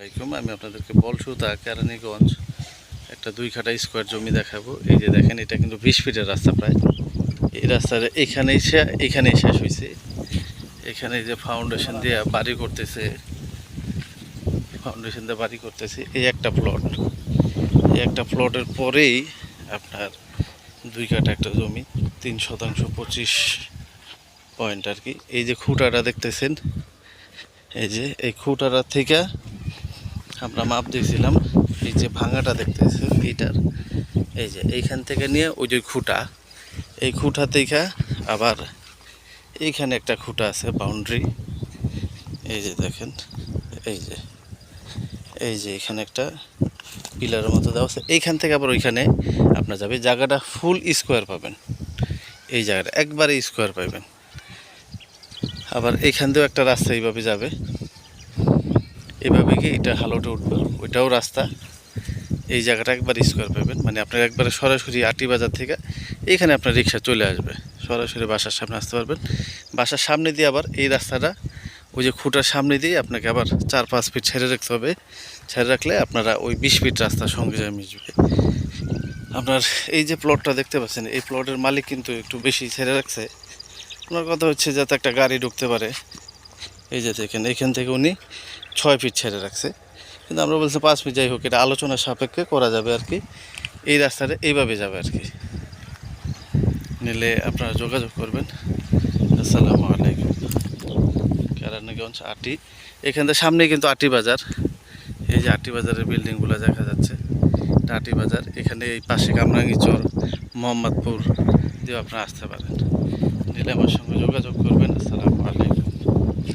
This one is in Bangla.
আলাইকুম, আমি আপনাদেরকে বলসুতা, কেরানীগঞ্জ, একটা দুই খাটা স্কোয়ার জমি দেখাবো। এই যে দেখেন, এটা কিন্তু বিশ ফিটের রাস্তা প্রায়। এই রাস্তার এখানেই এখানেই শেষ হয়েছে এখানে যে ফাউন্ডেশন দিয়ে বাড়ি করতেছে ফাউন্ডেশন দিয়ে বাড়ি করতেছে, এই একটা প্লট এই একটা প্লটের পরেই আপনার দুই কাটা একটা জমি, তিন শতাংশ পঁচিশ পয়েন্ট আর কি। এই যে খুঁটাটা দেখতেছেন, এই যে এই খুঁটাটা থেকে আমরা মাপ দিয়েছিলাম, এই যে ভাঙাটা দেখতেছেন, এইটার। এই যে এইখান থেকে নিয়ে ওই যে খুঁটা, এই খুঁটা থেকে আবার এইখানে একটা খুঁটা আছে বাউন্ডারি এই যে দেখেন, এই যে এই যে এখানে একটা পিলারের মতো দেওয়া আছে। এইখান থেকে আবার ওইখানে আপনার যাবে জায়গাটা ফুল স্কোয়ার পাবেন। এই জায়গাটা একবারে স্কোয়ার পাবেন আবার এইখান দিয়েও একটা রাস্তা এইভাবে যাবে। এইভাবে গিয়ে এটা হালোটে উঠবে। ওইটাও রাস্তা। এই জায়গাটা একবার স্কোয়ার পাবেন। মানে আপনার একবারে সরাসরি আটি বাজার থেকে এইখানে আপনার রিক্সা চলে আসবে। সরাসরি বাসার সামনে আসতে পারবেন। বাসার সামনে দিয়ে আবার এই রাস্তাটা, ওই যে খুঁটার সামনে দিয়ে আপনাকে আবার চার পাঁচ ফিট ছেড়ে রাখতে হবে। ছেড়ে রাখলে আপনারা ওই বিশ ফিট রাস্তার সঙ্গে যায় মিশবে। আপনার এই যে প্লটটা দেখতে পাচ্ছেন, এই প্লটের মালিক কিন্তু একটু বেশি ছেড়ে রাখছে। ওনার কথা হচ্ছে যাতে একটা গাড়ি ঢুকতে পারে। এই যে দেখেন, এখান থেকে উনি ছয় ফিট ছেড়ে রাখছে। কিন্তু আমরা বলছি পাঁচ ফিট যাই হোক, এটা আলোচনার সাপেক্ষে করা যাবে আর কি। এই রাস্তাটা এইভাবে যাবে আর কি। নিলে আপনারা যোগাযোগ করবেন। আসসালামু আলাইকুম। কেরানীগঞ্জ আটি। এখান থেকে সামনে কিন্তু আটি বাজার। এই যে আটি বাজারের বিল্ডিংগুলো দেখা যাচ্ছে। আটি বাজার। এখানে এই পাশে কামরাঙ্গি চর, মোহাম্মদপুর দিয়ে আপনারা আসতে পারেন। নিলে আমার সঙ্গে যোগাযোগ করবেন। আসসালাম